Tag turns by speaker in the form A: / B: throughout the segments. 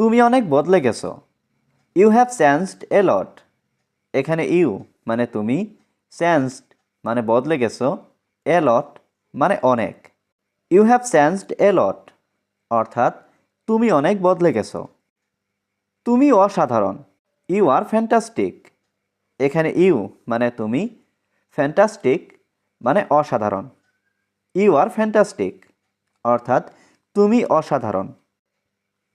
A: তুমি অনেক বদলে গেছো। You have changed a lot এখানে ইউ মানে তুমি। চেঞ্জড মানে বদলে গেছো। এ লট মানে অনেক। You have changed a lot অর্থাৎ তুমি অনেক বদলে গেছো। তুমি অসাধারণ। ইউ আর ফ্যান্টাস্টিক এখানে ইউ মানে তুমি। ফ্যান্টাস্টিক মানে অসাধারণ। ইউ আর ফ্যান্টাস্টিক অর্থাৎ তুমি অসাধারণ।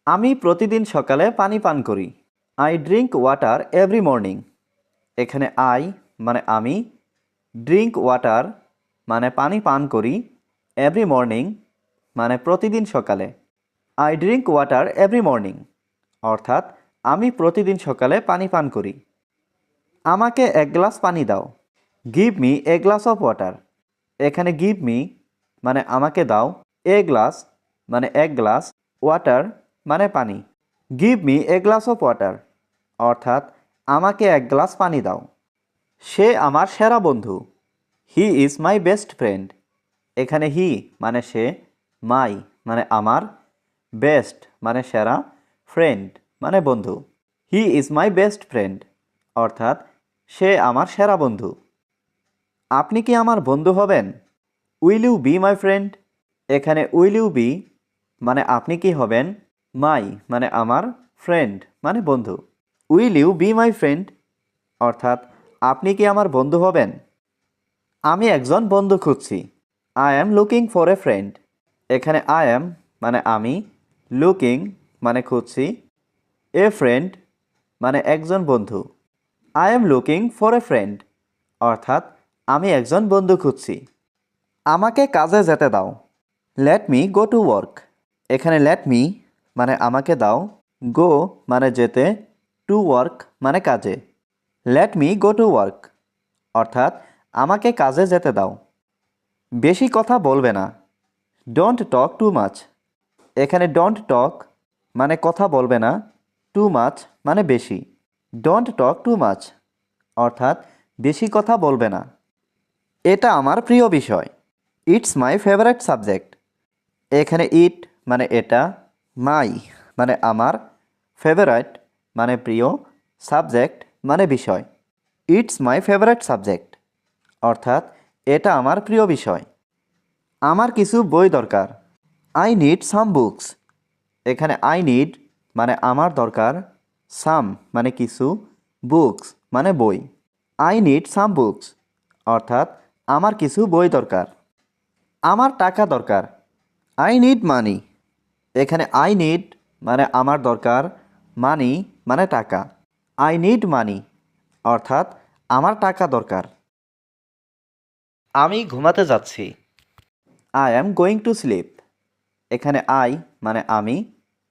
A: আমি প্রতিদিন সকালে পানি পান করি। I drink water every morning এখানে আই মানে আমি ড্রিঙ্ক ওয়াটার মানে পানি পান করি এভরি মর্নিং মানে প্রতিদিন সকালে। I drink water every morning অর্থাৎ আমি প্রতিদিন সকালে পানি পান করি। আমাকে এক গ্লাস পানি দাও। Give me a glass of water এখানে গিভ মি মানে আমাকে দাও। এ গ্লাস মানে এক গ্লাস ওয়াটার মানে পানি। Give me a glass of water অর্থাৎ আমাকে এক গ্লাস পানি দাও। সে আমার সেরা বন্ধু। He is my best friend এখানে হি মানে সে মাই মানে আমার। বেস্ট মানে সেরা। ফ্রেন্ড মানে বন্ধু। He is my best friend অর্থাৎ সে আমার সেরা বন্ধু। আপনি কি আমার বন্ধু হবেন? Will you be my friend এখানে উইল ইউ বি মানে আপনি কি হবেন? মাই মানে আমার ফ্রেন্ড মানে বন্ধু। Will you be my friend অর্থাৎ, আপনি কি আমার বন্ধু হবেন? আমি একজন বন্ধু খুঁজছি। I am looking for a friend এখানে আই অ্যাম মানে আমি লুকিং মানে খুঁজছি। এ ফ্রেন্ড মানে একজন বন্ধু। I am looking for a friend অর্থাৎ, আমি একজন বন্ধু খুঁজছি। আমাকে কাজে যেতে দাও। Let me go to work এখানে লেট মি মানে আমাকে দাও। গো মানে যেতে, টু ওয়ার্ক মানে কাজে। Let me go to work. অর্থাৎ, আমাকে কাজে যেতে দাও। বেশি কথা বলবে না। ডোন্ট টক টু মাছ এখানে ডোন্ট টক মানে কথা বলবে না। টু মাছ মানে বেশি। ডোন্ট টক টু মাছ অর্থাৎ, বেশি কথা বলবে না। এটা আমার প্রিয় বিষয়। It's my favourite subject. এখানে ইট মানে এটা মাই মানে আমার ফেভারাইট মানে প্রিয় সাবজেক্ট মানে বিষয়। ইটস মাই ফেভারিট সাবজেক্ট অর্থাৎ এটা আমার প্রিয় বিষয়। আমার কিছু বই দরকার। আই নিড সাম বুকস এখানে আই নিড মানে আমার দরকার সাম মানে কিছু বুকস মানে বই। আই নিড সাম বুকস অর্থাৎ আমার কিছু বই দরকার। আমার টাকা দরকার। আই নিড মানি এখানে আই নিড মানে আমার দরকার মানি মানে টাকা। আই নিড মানি অর্থাৎ আমার টাকা দরকার। আমি ঘুমাতে যাচ্ছি। I am going to sleep এখানে আই মানে আমি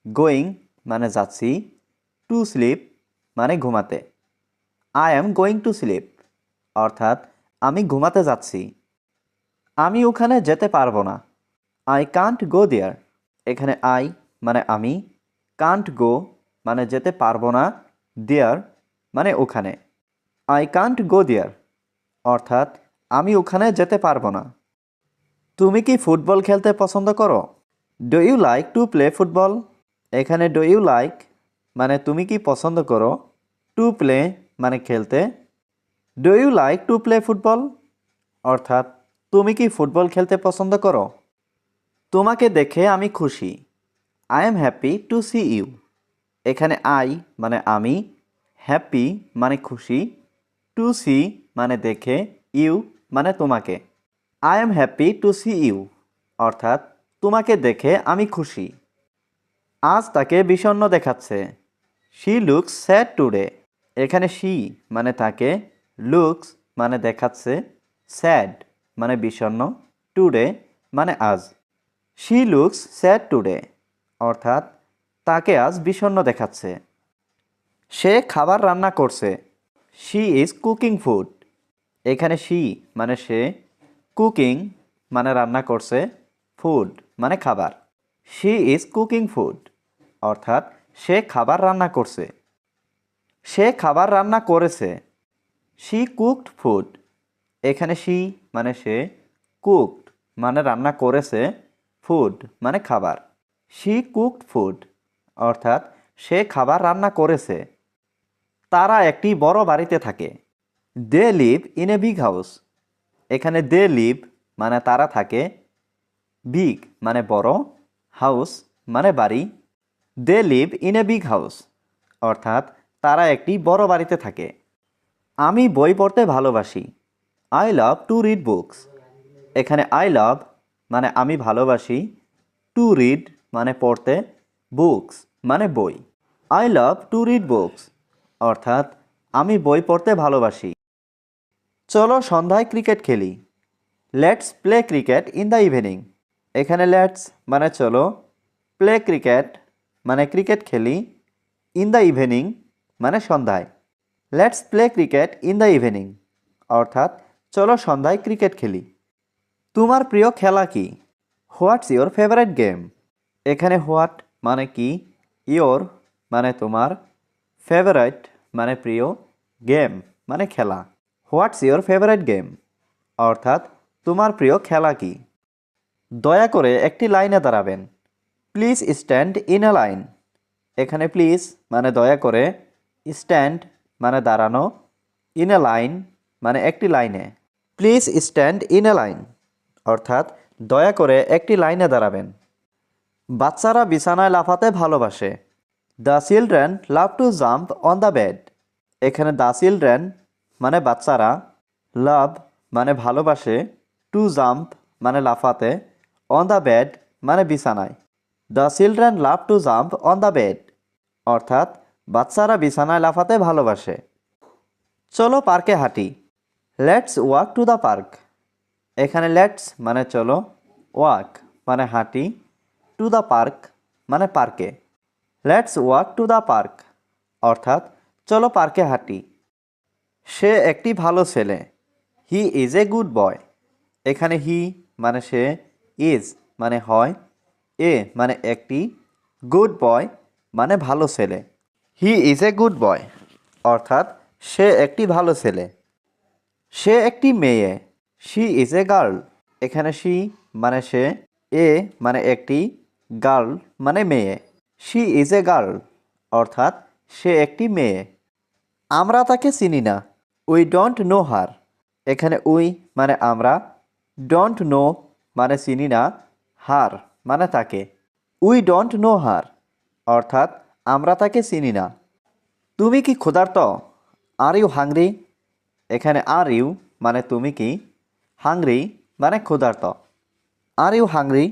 A: গোয়িং মানে যাচ্ছি টু স্লিপ মানে ঘুমাতে। I am going to sleep অর্থাৎ আমি ঘুমাতে যাচ্ছি। আমি ওখানে যেতে পারব না। আই কান্ট গো দেয়ার এখানে আই মানে আমি কান্ট গো মানে যেতে পারব না দেয়ার মানে ওখানে। আই কান্ট গো দেয়ার অর্থাৎ আমি ওখানে যেতে পারব না। তুমি কি ফুটবল খেলতে পছন্দ করো? Do you like to play football এখানে ডু ইউ লাইক মানে তুমি কি পছন্দ করো? টু প্লে মানে খেলতে। Do you like to play football অর্থাৎ তুমি কি ফুটবল খেলতে পছন্দ করো? তোমাকে দেখে আমি খুশি। I am happy to see you এখানে আই মানে আমি হ্যাপি মানে খুশি টু সি মানে দেখে ইউ মানে তোমাকে। I am happy to see you অর্থাৎ, তোমাকে দেখে আমি খুশি। আজ তাকে বিষণ্ণ দেখাচ্ছে। শি লুকস স্যাড টুডে এখানে শি মানে তাকে লুকস মানে দেখাচ্ছে স্যাড মানে বিষণ্ণ টুডে মানে আজ। শি লুকস স্যাড টুডে অর্থাৎ তাকে আজ বিষণ্ণ দেখাচ্ছে। সে খাবার রান্না করছে। শি ইজ কুকিং ফুড এখানে শি মানে সে কুকিং মানে রান্না করছে ফুড মানে খাবার। শি ইজ কুকিং ফুড অর্থাৎ সে খাবার রান্না করছে। সে খাবার রান্না করেছে। শি কুকড ফুড এখানে শি মানে সে কুকড মানে রান্না করেছে। ফুড মানে খাবার। শি কুকড ফুড অর্থাৎ সে খাবার রান্না করেছে। তারা একটি বড় বাড়িতে থাকে। They live in a big house এখানে দে লিভ মানে তারা থাকে। বিগ মানে বড়। হাউস মানে বাড়ি। They live in a big house অর্থাৎ তারা একটি বড় বাড়িতে থাকে। আমি বই পড়তে ভালোবাসি। I love to read books এখানে আই লাভ মানে আমি ভালোবাসি টু রিড মানে পড়তে বুকস মানে বই। I love to read books অর্থাৎ আমি বই পড়তে ভালোবাসি। চলো সন্ধ্যায় ক্রিকেট খেলি। Let's play cricket in the evening এখানে লেটস মানে চলো প্লে ক্রিকেট মানে ক্রিকেট খেলি ইন দ্য ইভিনিং মানে সন্ধ্যায়। Let's play cricket in the evening অর্থাৎ চলো সন্ধ্যায় ক্রিকেট খেলি। তোমার প্রিয় খেলা কি? হোয়াটস ইয়োর ফেভারিট গেম এখানে হোয়াট মানে কি? ইয়োর মানে তোমার। ফেভারিট মানে প্রিয় গেম মানে খেলা। হোয়াটস ইয়োর ফেভারিট গেম অর্থাৎ তোমার প্রিয় খেলা কি? দয়া করে একটি লাইনে দাঁড়াবেন। Please stand in a line এখানে প্লিজ মানে দয়া করে। স্ট্যান্ড মানে দাঁড়ানো। ইন এ লাইন মানে একটি লাইনে। Please stand in a line অর্থাৎ দয়া করে একটি লাইনে দাঁড়াবেন। বাচ্চারা বিছানায় লাফাতে ভালোবাসে। The children love to jump on the bed. এখানে দ্য চিলড্রেন মানে বাচ্চারা, লাভ মানে ভালোবাসে, টু জাম্প মানে লাফাতে, অন দ্য বেড মানে বিছানায়। The children love to jump on the bed. অর্থাৎ বাচ্চারা বিছানায় লাফাতে ভালোবাসে। চলো পার্কে হাঁটি। Let's walk to the park. এখানে লেটস মানে চলো ওয়াক মানে হাঁটি টু দ্য পার্ক মানে পার্কে let's walk to the park অর্থাৎ চলো পার্কে হাঁটি। সে একটি ভালো ছেলে। He is a good boy এখানে হি মানে সে ইজ মানে হয়, এ মানে একটি গুড বয় মানে ভালো ছেলে। He is a good boy অর্থাৎ সে একটি ভালো ছেলে। সে একটি মেয়ে। শি ইজ এ গার্ল এখানে শি মানে সে, এ মানে একটি গার্ল মানে মেয়ে। শি ইজ এ গার্ল অর্থাৎ সে একটি মেয়ে। আমরা তাকে চিনি না। উই ডোন্ট নো হার এখানে উই মানে আমরা ডোন্ট নো মানে চিনি না। হার মানে তাকে। উই ডোন্ট নো হার অর্থাৎ আমরা তাকে চিনি না। তুমি কি ক্ষুধার্ত? আর ইউ হাংরি এখানে আর ইউ মানে তুমি কি হাংরি মানে ক্ষুধার্ত। আর ইউ হাংরি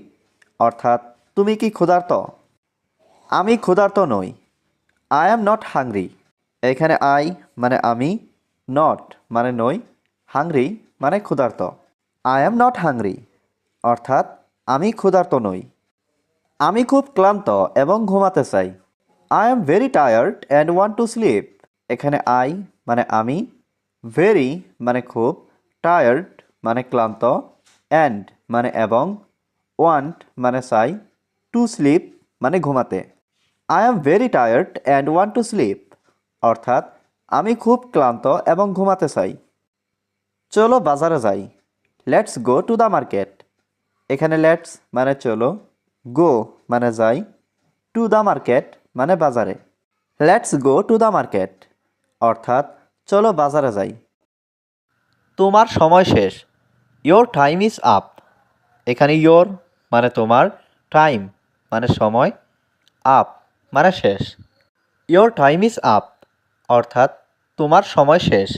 A: অর্থাৎ তুমি কি ক্ষুধার্ত? আমি ক্ষুধার্ত নই। আই অ্যাম নট হাংরি এখানে আই মানে আমি নট মানে নই, হাংরি মানে ক্ষুধার্ত। আই অ্যাম নট হাংরি অর্থাৎ আমি ক্ষুধার্ত নই। আমি খুব ক্লান্ত এবং ঘুমাতে চাই। I am very tired and want to sleep এখানে আই মানে আমি ভেরি মানে খুব টায়ার্ড মানে ক্লান্ত অ্যান্ড মানে এবং ওয়ান্ট মানে চাই টু স্লিপ মানে ঘুমাতে। I am very tired and want to sleep অর্থাৎ আমি খুব ক্লান্ত এবং ঘুমাতে চাই। চলো বাজারে যাই। Let's go to the market এখানে লেটস মানে চলো গো মানে যাই টু দ্য মার্কেট মানে বাজারে। Let's go to the market অর্থাৎ চলো বাজারে যাই। তোমার সময় শেষ। ইয়োর টাইম ইজ আপ এখানে ইয়োর মানে তোমার টাইম মানে সময় আপ মানে শেষ। ইয়োর টাইম ইজ আপ অর্থাৎ তোমার সময় শেষ।